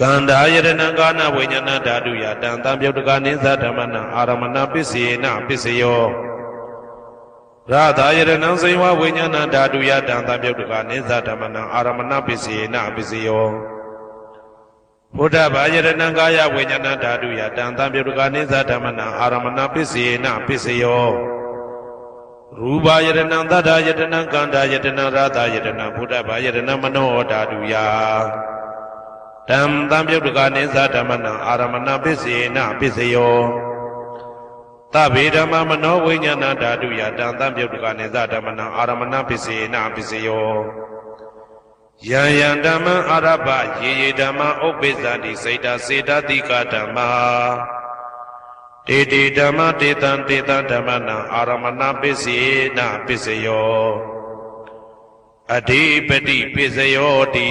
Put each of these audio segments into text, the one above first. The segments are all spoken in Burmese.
ကန္တာယရဏကာနဝိညာဏဓာတုယတံတံပြုတ်တကနိသဓမ္မနံအာရမဏပစ္စေနပစ္စယောရသာယရဏံစေဝဝိညာဏဓာတုယတံတံပြုတ်တကနိသဓမ္မနံအာရမဏပစ္စေနပစ္စယောဘုဒ္ဓဘာယရဏံကာယဝိညာဏဓာတုယတံတံပြုတ်တကနိသဓမ္မနံအာရမဏပစ္စေနပစ္စယောရူပယရဏံသတ္တယတနံကန္တာယတနံရသယတနံဘုဒ္ဓဘာယရဏံမနောဓာတုယ တံတံပြုတ်တကနိသဓမ္မနံအာရမဏပစ္စေနပစ္စယောသဗ္ဗေဓမ္မမနောဝိညာဏဓာတုယတံတံပြုတ်တကနိသဓမ္မနံအာရမဏပစ္စေနပစ္စယောယံယံဓမ္မံအာရဘယေယေဓမ္မဥပ္ပိသန္တိစိတ်တစေတတိကဓမ္မာတေတေဓမ္မတေတံတေတံဓမ္မနံအာရမဏပစ္စေနပစ္စယောအဓိပတိပစ္စယောတိ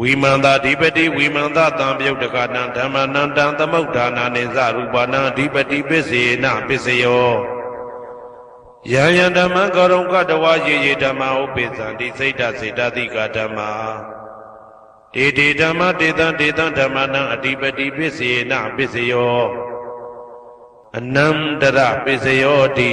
ဝိမန္တာဓိပတိဝိမန္တတံပြုတ်တကနံဓမ္မနံတံသမုဋ္ဌာနာနိသရူပနံဓိပတိပစ္စေနပစ္စယောယံယံဓမ္မံကရုံကတဝယေယေဓမ္မဥပိသံတိစိတ်တစေတတိကဓမ္မာတေတေဓမ္မတေတံတေတံဓမ္မနံအဓိပတိပစ္စေနပစ္စယောအနန္တရပစ္စယောတိ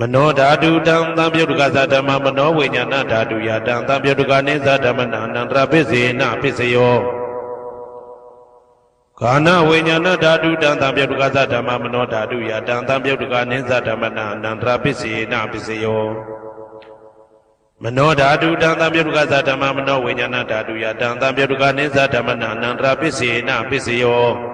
မနောဓာတုတံသံပြုတ်တကသဓမ္မမနောဝိညာဏဓာတုယတံသံပြုတ်တကနိသဓမ္မနအနန္တရပစ္စေနပစ္စယောခာနဝိညာဏဓာတုတံသံပြုတ်တကသဓမ္မမနောဓာတုယတံသံပြုတ်တကနိသဓမ္မနအနန္တရပစ္စေနပစ္စယောမနောဓာတုတံသံပြုတ်တကသဓမ္မမနောဝိညာဏဓာတုယတံသံပြုတ်တကနိသဓမ္မနအနန္တရပစ္စေနပစ္စယော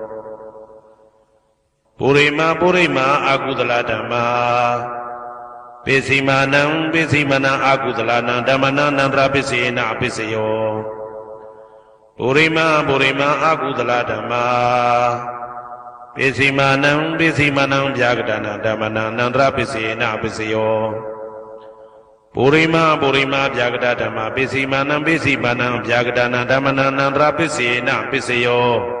ပုရိမာပုရိမာအာကုသလဓမ္မာပိစီမာနံပိစီမနံအာကုသလနံဓမ္မနံနန္တရပိစေနပိစယောပုရိမာပုရိမာအာကုသလဓမ္မာပိစီမာနံပိစီမနံဗျာကတနာဓမ္မနံနန္တရပိစေနပိစယောပုရိမာပုရိမာဗျာကတဓမ္မာပိစီမာနံပိစီမနံဗျာကတနာဓမ္မနံနန္တရပိစေနပိစယော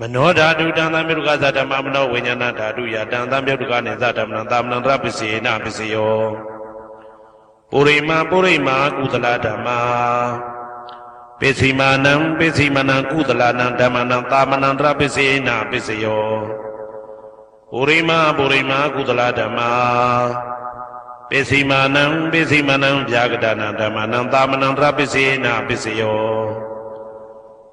မနောဓာတုတံသံပြုတ်တကသဓမ္မမနောဝိညာဏဓာတုယတံသံပြုတ်တကနေသဓမ္မနံသာမဏံတရပစ္စယေနပစ္စယောပုရိမာပုရိမာကုသလဓမ္မာပိစိမာနံပိစိမနံကုသလနံဓမ္မနံသာမဏံတရပစ္စယေနပစ္စယောပုရိမာပုရိမာကုသလဓမ္မာပိစိမာနံပိစိမနံဗျာဂဒနာဓမ္မနံသာမဏံတရပစ္စယေနပစ္စယော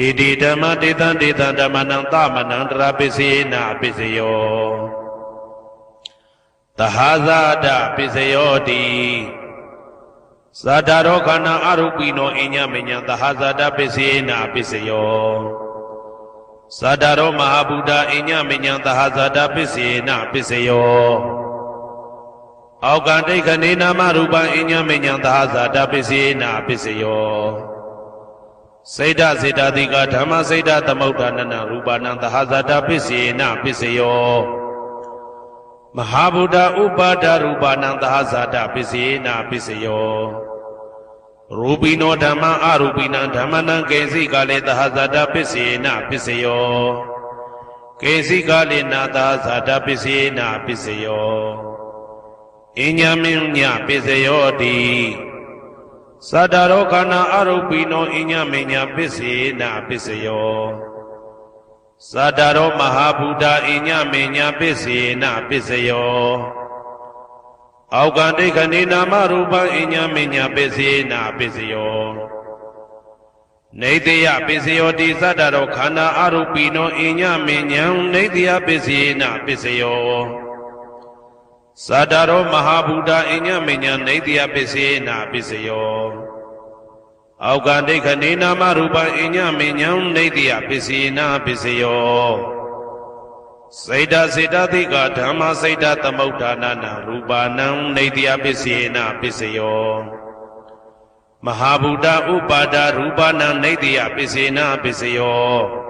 တေတိဓမ္မတေတံတေတံဓမ္မနံသမဏံတရပစ္စယေနပစ္စယောသဟာဇာတပစ္စယောတိသာတာရောခန္ဓာအရုပိနောအညမညံသဟာဇာတပစ္စယေနပစ္စယောသာတာရောမဟာဗုဒ္ဓအညမညံသဟာဇာတပစ္စယေနပစ္စယောအောက်ကတိတ်ခဏေနာမရူပံအညမညံသဟာဇာတပစ္စယေနပစ္စယော စေတစေတတိကဓမ္မစေတသမုဋ္ဌာနနရူပနံသဟဇာတပစ္စယေနပစ္စယောမဟာဗုဒ္ဓဥပါဒရူပနံသဟဇာတပစ္စယေနပစ္စယောရူပိနောဓမ္မအရူပိနံဓမ္မနံကေစီကလေသဟဇာတပစ္စယေနပစ္စယောကေစီကလေနာသဟဇာတပစ္စယေနပစ္စယောအညမင်းညပစ္စယောတိ သတ္တရောခန္ဓာအရုပိနောအညမေညာပစ္စေနာပစ္စယောသတ္တရောမဟာဗုဒ္ဓအညမေညာပစ္စေနာပစ္စယောအောက်ကဒိဋ္ဌနေနာမရူပံအညမေညာပစ္စေနာပစ္စယောနေတယပစ္စယောတိသတ္တရောခန္ဓာအရုပိနောအညမေညာနေတယပစ္စေနာပစ္စယော သာတာရောမဟာဗုဒ္ဓအညမညာနေတယပစ္စေနာပစ္စယောအောက်ကဒိဋ္ဌနေနာမရူပအညမညာနေတယပစ္စေနာပစ္စယောစေတစေတသိကဓမ္မစေတသမုဋ္ဌာနနာရူပနံနေတယပစ္စေနာပစ္စယောမဟာဗုဒ္ဓဥပါဒရူပနံနေတယပစ္စေနာပစ္စယော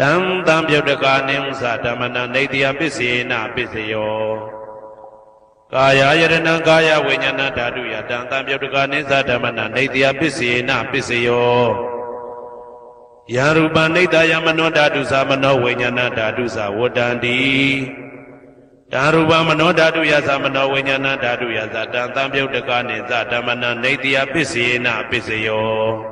တံတံပြုတ်တကနိသဓမ္မနံနေတယပစ္စေနပစ္စယောကာယယတနံကာယဝိညာဏဓာတုယတံတံပြုတ်တကနိသဓမ္မနံနေတယပစ္စေနပစ္စယောယံရူပနိတယမနောဓာတုသမနောဝိညာဏဓာတုသဝတ္တန္တိဓာရူပမနောဓာတုယသမနောဝိညာဏဓာတုယသတံတံပြုတ်တကနိသဓမ္မနနေတယပစ္စေနပစ္စယော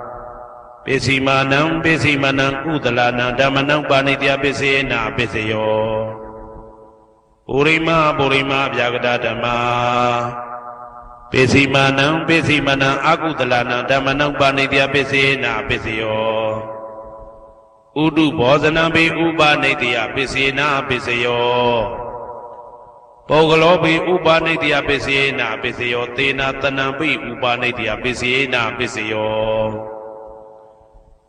ပိစီမာနံပိစီမာနံဥဒလနံဓမ္မနံပါဏိတယပစ္စေနာပစ္စယောပုရိမာပုရိမာဗျာကတဓမ္မာပိစီမာနံပိစီမနံအာကုသလနံဓမ္မနံပါဏိတယပစ္စေနာပစ္စယောဥဒုဘောဇနံပိဥပါနိတယပစ္စေနာပစ္စယောပုဂ္ဂလောပိဥပါနိတယပစ္စေနာပစ္စယောသေနာတနံပိဥပါနိတယပစ္စေနာပစ္စယော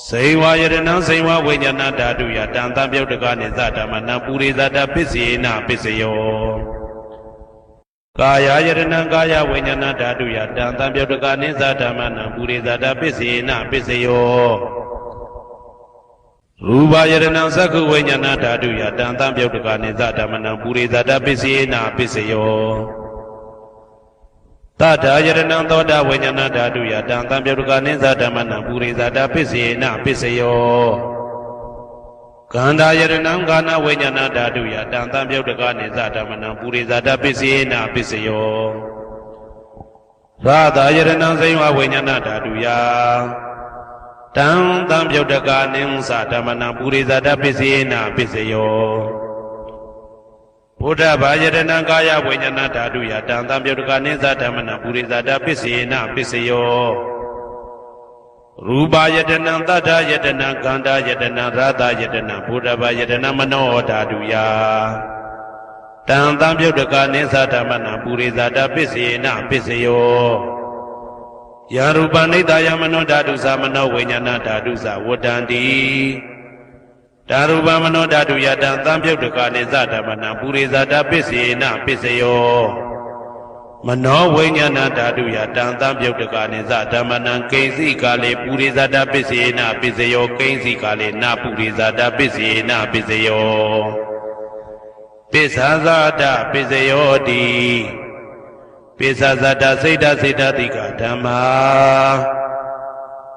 စေဝယရဏံစေဝဝိညာဏဓာတုယတံတံပြုတ်တကနိသဓမ္မနံပုရိသတာပစ္စေနပစ္စယောကာယယရဏံကာယဝိညာဏဓာတုယတံတံပြုတ်တကနိသဓမ္မနံပုရိသတာပစ္စေနပစ္စယောရူပယရဏံသက္ခုဝိညာဏဓာတုယတံတံပြုတ်တကနိသဓမ္မနံပုရိသတာပစ္စေနပစ္စယော တထာယရဏံသောတာဝိညာဏဓာတုယတံတံပြုတ်တကနိသဓမ္မနံပုရိသတာပစ္စေနပစ္စယောကန္တာယရဏံကာနဝိညာဏဓာတုယတံတံပြုတ်တကနိသဓမ္မနံပုရိဇာတပစ္စေနာပစ္စယောသာသာယရဏံစိဝဝိညာဏဓာတုယတံတံပြုတ်တကနိသဓမ္မနံပုရိဇာတပစ္စေနာပစ္စယော ဘုဒ္ဓဘာယရဏံကာယဝိညာဏဓာတုယတံတံပြုတ်တကနိသဓမ္မနံပုရိဇာတပစ္စေနာပစ္စယောရူပယတနံတတ္ထယတနံကန္တာယတနံရာသယတနံဘုဒ္ဓဘာယတနံမနောဓာတုယတံတံပြုတ်တကနိသဓမ္မနံပုရိသတာပစ္စေနပစ္စယောယရူပနိတယမနောဓာတုသမနောဝိညာဏဓာတုသဝတ္တန္တိ ဓာရူပမနောဓာတုယတံတံပြုတ်တကနိသဓမ္မနံပုရိသတာပစ္စေနပစ္စယောမနောဝိညာဏဓာတုယတံတံပြုတ်တကနိသဓမ္မနံကိဉ္စီကာလေပုရိဇာတပစ္စေနပစ္စယောကိဉ္စီကာလေနပုရိဇာတပစ္စေနပစ္စယောပစ္ဆာဇာတပစ္စယောတိပစ္ဆာဇာတစိတ်တစိတ်တတိကဓမ္မာ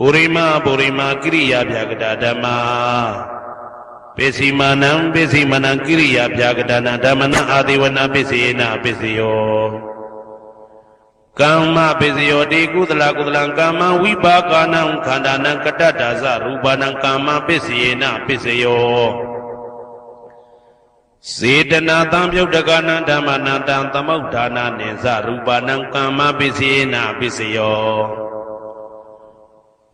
ပုရိမာပုရိမာကိရိယာဗျာကတာဓမ္မာပိစီမာနံပိစီမာနံကိရိယာဗျာကတာနံဓမ္မနံအာဒေဝနာပိစေနပိစယောကမ္မပိစယောတိကုသလကုသလံကမ္မဝိပါကာနံခန္ဓာနံကတ္တဒါဇရူပနံကမ္မပိစေနပိစယောစေတနာတံပြုတ်တကနံဓမ္မနံတံသမုဋ္ဌာနာနိဇရူပနံကမ္မပိစေနပိစယော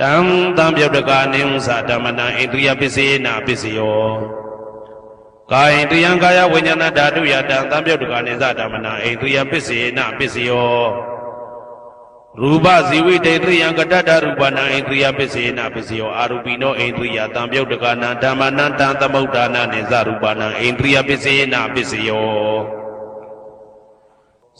တံတံပြုတ်တကနိဥ္စာဓမ္မနံဣန္ဒြိယပစ္စေနပစ္စယောကာယတယံကာယဝိညာဏဓာတုယတံတံပြုတ်တကနိသဓမ္မနံဣန္ဒြိယပစ္စေနပစ္စယောရူပဇီဝိတေတယံကတ္တရူပနံဣန္ဒြိယပစ္စေနပစ္စယောအာရူပိနောဣန္ဒြိယတံပြုတ်တကနံဓမ္မနံတံသမုဋ္ဌာနနိသရူပနံဣန္ဒြိယပစ္စေနပစ္စယော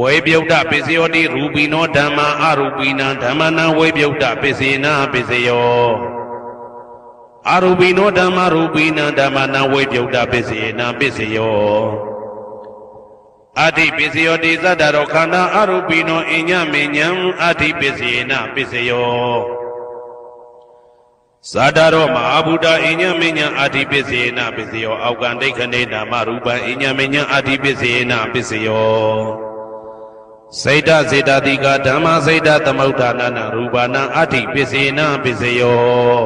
ဝေပြုတ်တပစ္စယောတိရူပိနောဓမ္မာအရူပိနံဓမ္မနံဝေပြုတ်တပစ္စေနာပစ္စယောအရူပိနောဓမ္မာရူပိနံဓမ္မနံဝေပြုတ်တပစ္စေနာပစ္စယောအဋ္ဌိပစ္စယောတိသတ္တရောခန္ဓာအရူပိနောအညမေညံအဋ္ဌိပစ္စေနာပစ္စယောဇာတရောမဟာဗုဒ္ဓအညမေညံအဋ္ဌိပစ္စေနာပစ္စယောအောက်ကံဒိဋ္ဌနေနာမရူပံအညမေညံအဋ္ဌိပစ္စေနာပစ္စယော စေတစေတတိကဓမ္မစေတသမုဋ္ဌာနနာရူပနာအဋ္ဌိပစ္စေနပစ္စယော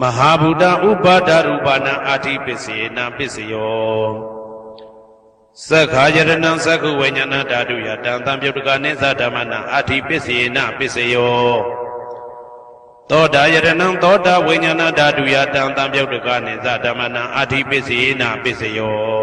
မဟာဗုဒ္ဓဥပါဒရူပနာအဋ္ဌိပစ္စေနပစ္စယောသက္ခာယရဏံသက္ခုဝိညာဏဓာတုယတံတံပြုတ်တကနိသဓမ္မနာအဋ္ဌိပစ္စေနပစ္စယောသောတာယရဏံသောတာဝိညာဏဓာတုယတံတံပြုတ်တကနိသဓမ္မနာအဋ္ဌိပစ္စေနပစ္စယော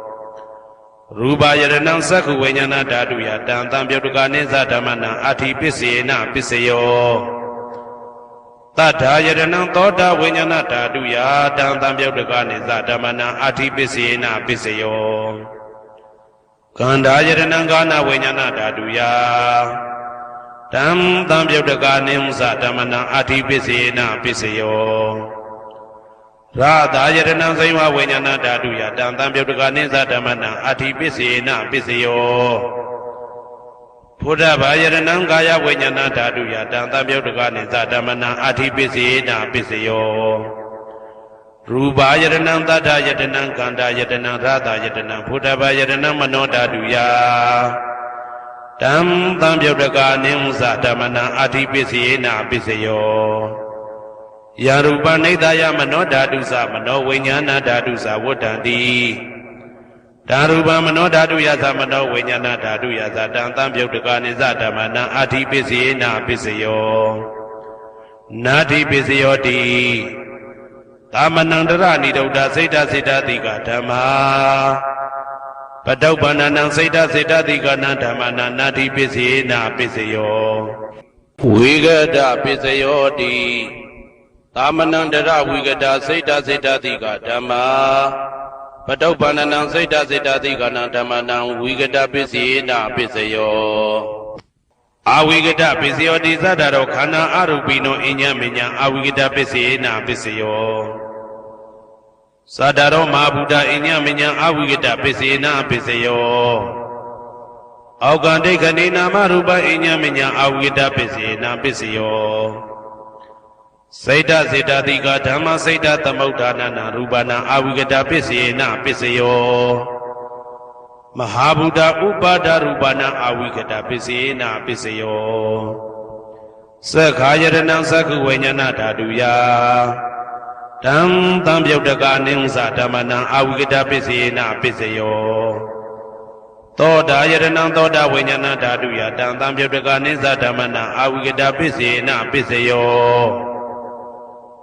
ရူပယရဏံသက္ခုဝိညာဏဓာတုယတံတံပြုတ်တကနိသဓမ္မနံအာတိပစ္စေနပစ္စယောတထာယရဏံသောတာဝိညာဏဓာတုယတံတံပြုတ်တကနိသဓမ္မနံအာတိပစ္စေနပစ္စယောကန္ဓာယရဏံကာနဝိညာဏဓာတုယတံတံပြုတ်တကနိသဓမ္မနံအာတိပစ္စေနပစ္စယော ရာသာယရဏံစိမဝိညာဏဓာတုယတံတံပြုတ်တကနိသဓမ္မနံအာတိပစ္စေနပစ္စယောဘုဒ္ဓဘာယရဏံကာယဝိညာဏဓာတုယတံတံပြုတ်တကနိသဓမ္မနံအာတိပစ္စေနပစ္စယောရူပါယရဏံတတ္ထယတနံကန္တာယတနံရာသာယတနံဘုဒ္ဓဘာယရဏံမနောဓာတုယတံတံပြုတ်တကနိသဓမ္မနံအာတိပစ္စေနပစ္စယော ယာရူပနိဒာယမနောဓာတုသမနောဝိညာဏဓာတုသဝတ္တံတိဓဓာရူပမနောဓာတုယသမနောဝိညာဏဓာတုယသတံတံပြုတ်တကနိသဓမ္မနံအာတိပစ္စယေနာပစ္စယောနာတိပစ္စယောတိသာမဏံတရဏိဒုဒ္ဒစိတ်တစိတ်တတိကဓမ္မာပတုပ္ပန္နံစိတ်တစိတ်တတိကနံဓမ္မနာနာတိပစ္စယေနာပစ္စယောဝိဂဒပစ္စယောတိ သာမဏံတရဝိဂဒစိတ်တစိတ်တတိကဓမ္မာပတုပ္ပန္နံစိတ်တစိတ်တသိကနံဓမ္မနံဝိကတပစ္စယေနပစ္စယောအာဝိကတပစ္စယောတိသတ္တရောခန္ဓာအရူပိနောအညမညာအာဝိကတပစ္စယေနပစ္စယောသတ္တရောမဟာဗုဒ္ဓအညမညာအာဝိကတပစ္စယေနပစ္စယောအောက်ကံဒိဋ္ဌိနာမရူပအညမညာအာဝိကတပစ္စယေနပစ္စယော စိတ်တစေတတိကဓမ္မစိတ်တသမုဋ္ဌာနနာရူပနာအာဝိကတပစ္စယေနပစ္စယောမဟာဗုဒ္ဓဥပါဒရူပနာအာဝိကတပစ္စယေနပစ္စယောသက္ခာယရဏံသက္ခုဝိညာဏဓာတုယတံတံပြုတ်တကာနိသဓမ္မနံအာဝိကတပစ္စယေနပစ္စယောသောတာယရဏံသောတာဝိညာဏဓာတုယတံတံပြုတ်တကာနိသဓမ္မနံအာဝိကတပစ္စယေနပစ္စယော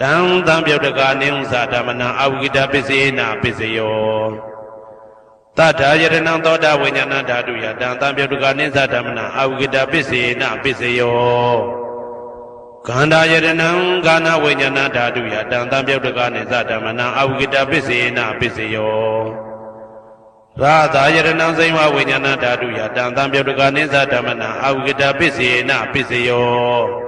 တံသံပြုတ်တကာနိဥ္စာဓမ္မနံအဝိကတပစ္စေနာပစ္စယောတထာယရဏံသောတာဝိညာဏဓာတုယတံသံပြုတ်တကာနိဥ္စာဓမ္မနံအဝိကတပစ္စေနာပစ္စယောခန္ဓာယရဏံကာနဝိညာဏဓာတုယတံသံပြုတ်တကာနိဥ္စာဓမ္မနံအဝိကတပစ္စေနာပစ္စယောရာသာယရဏံစိမ္ဝဝိညာဏဓာတုယတံသံပြုတ်တကာနိဥ္စာဓမ္မနံအဝိကတပစ္စေနာပစ္စယော